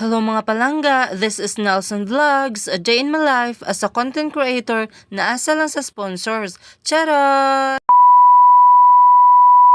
Hello mga palangga, this is Nelson Vlogs, a day in my life as a content creator na asa lang sa sponsors. Charot!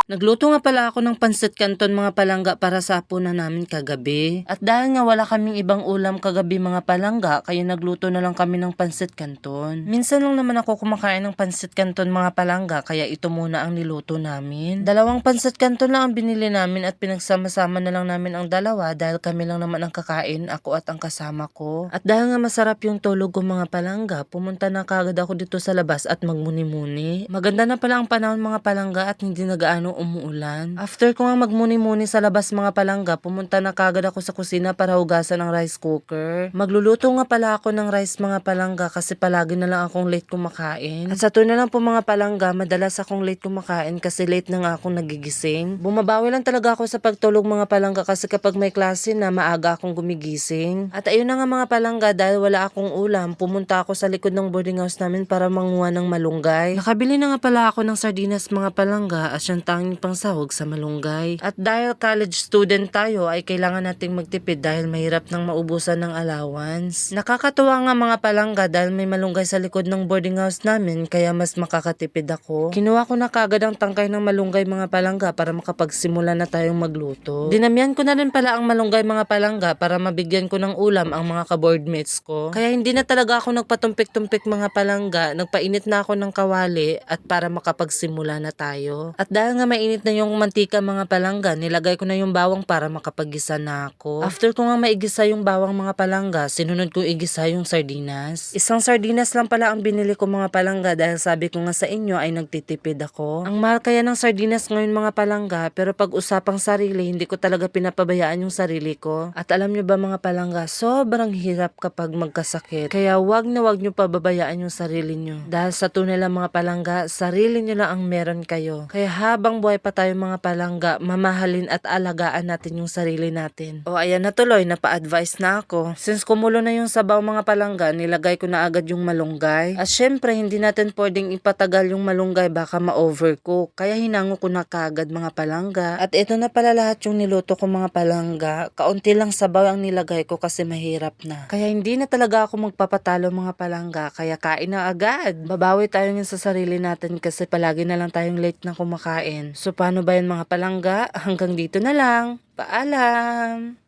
Nagluto nga pala ako ng pansit canton mga palangga para sa hapunan namin kagabi. At dahil nga wala kaming ibang ulam kagabi mga palangga, kaya nagluto na lang kami ng pansit canton. Minsan lang naman ako kumakain ng pansit canton mga palangga, kaya ito muna ang niluto namin. Dalawang pansit canton lang ang binili namin at pinagsama-sama na lang namin ang dalawa dahil kami lang naman ang kakain, ako at ang kasama ko. At dahil nga masarap yung tulog ko mga palangga, pumunta na kagad ako dito sa labas at magmuni-muni. Maganda na pala ang panahon mga palangga at hindi na gaano umuulan. After ko nga magmuni-muni sa labas mga palangga, pumunta na kagad ako sa kusina para hugasan ang rice cooker. Magluluto nga pala ako ng rice mga palangga kasi palagi na lang akong late kumakain. At sa na lang po mga palangga, madalas akong late kumakain kasi late na nga akong nagigising. Bumabawi lang talaga ako sa pagtulog mga palangga kasi kapag may klase na maaga akong gumigising. At ayun na nga mga palangga dahil wala akong ulam, pumunta ako sa likod ng boarding house namin para manguha ng malunggay. Nakabili na nga pala ako ng sardinas mga palangga at siyang tanging pangsahog sa malunggay. At dahil college student tayo ay kailangan nating magtipid dahil mahirap nang maubusan ng allowance. Nakakatuwa nga mga palangga dahil may malunggay sa likod ng boarding house namin kaya mas makakatipid ako. Kinuha ko na kagad ang tangkay ng malunggay mga palangga para makapagsimula na tayong magluto. Dinamihan ko na rin pala ang malunggay mga palangga para mabigyan ko ng ulam ang mga ka-boardmates ko. Kaya hindi na talaga ako nagpatumpik-tumpik mga palangga, nagpainit na ako ng kawali at para makapagsimula na tayo. At dahil nga mainit na yung mantika mga palangga, nilagay ko na yung bawang para makapagisa na ako. After ko nga maigisa yung bawang mga palangga, sinunod ko igisa yung sardinas. Isang sardinas lang pala ang binili ko mga palangga dahil sabi ko nga sa inyo ay nagtitipid ako. Ang mahal kaya ng sardinas ngayon mga palangga, pero pag usapang sarili, hindi ko talaga pinapabayaan yung sarili ko. At alam nyo ba mga palangga, sobrang hirap kapag magkasakit. Kaya wag na wag nyo pababayaan yung sarili nyo. Dahil sa tunay lang mga palangga, sarili nyo lang ang meron kayo. Kaya habang buhay pa tayo mga palangga, mamahalin at alagaan natin yung sarili natin. O ayan na tuloy, napa-advise na ako. Since kumulo na yung sabaw mga palangga, nilagay ko na agad yung malunggay. At syempre, hindi natin pwedeng ipatagal yung malunggay baka ma-overcook. Kaya hinango ko na kagad mga palangga. At ito na pala lahat yung niluto ko mga palangga. Kaunti lang sabaw ang nilagay ko kasi mahirap na. Kaya hindi na talaga ako magpapatalo mga palangga. Kaya kain na agad. Babawi tayo yun sa sarili natin kasi palagi na lang tayong late na kumakain. So paano ba yun mga palangga? Hanggang dito na lang. Paalam!